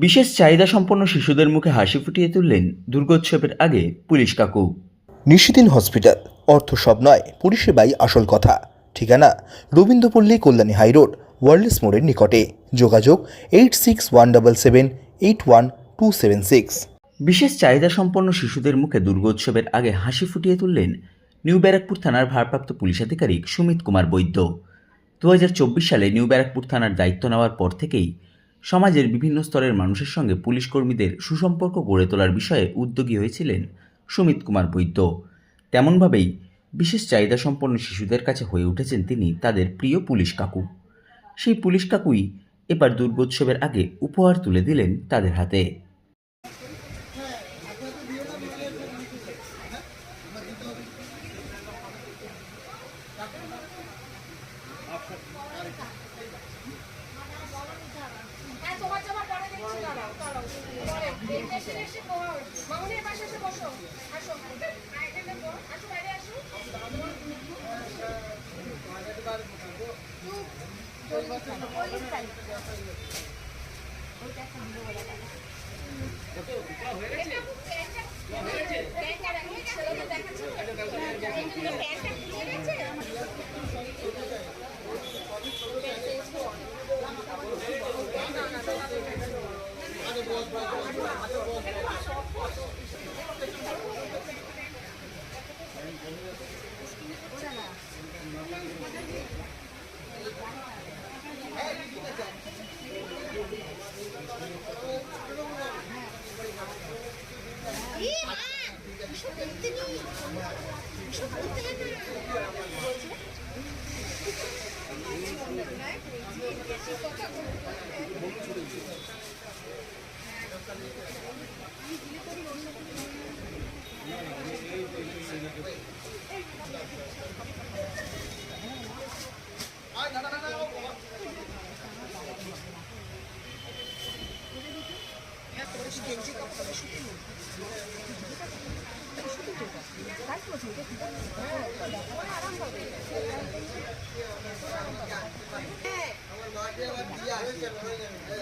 বিশেষ চাহিদা সম্পন্ন শিশুদের মুখে হাসি ফুটিয়ে তুললেন দুর্গোৎসবের আগে পুলিশ কাকু। নিশিদিন হসপিটাল অর্থ সব নয় পরিষেবাই আসল কথা। ঠিকানা রবীন্দ্রপল্লী কল্যাণী হাইরোড ওয়ার্ল্ডস মোড়ের নিকটে। যোগাযোগ eight six one double seven eight one two seven six. বিশেষ চাহিদা সম্পন্ন শিশুদের মুখে দুর্গোৎসবের আগে হাসি ফুটিয়ে তুললেন নিউ ব্যারাকপুর থানার ভারপ্রাপ্ত পুলিশ আধিকারিক সুমিত কুমার বৈদ্য। দু হাজার চব্বিশ সালে নিউ ব্যারাকপুর থানার দায়িত্ব নেওয়ার পর থেকেই সমাজের বিভিন্ন স্তরের মানুষের সঙ্গে পুলিশ কর্মীদের সুসম্পর্ক গড়ে তোলার বিষয়ে উদ্যোগী হয়েছিলেন সুমিত কুমার বৈদ্য। তেমনভাবেই বিশেষ চাহিদা সম্পন্ন শিশুদের কাছে হয়ে উঠেছেন তিনি তাদের প্রিয় পুলিশ কাকু। সেই পুলিশ কাকুই এবার দুর্গোৎসবের আগে উপহার তুলে দিলেন তাদের হাতে। হ্যাঁ ওইটা একটা দিলো বলে এসব দেখতে নেই। আবার করতে হবে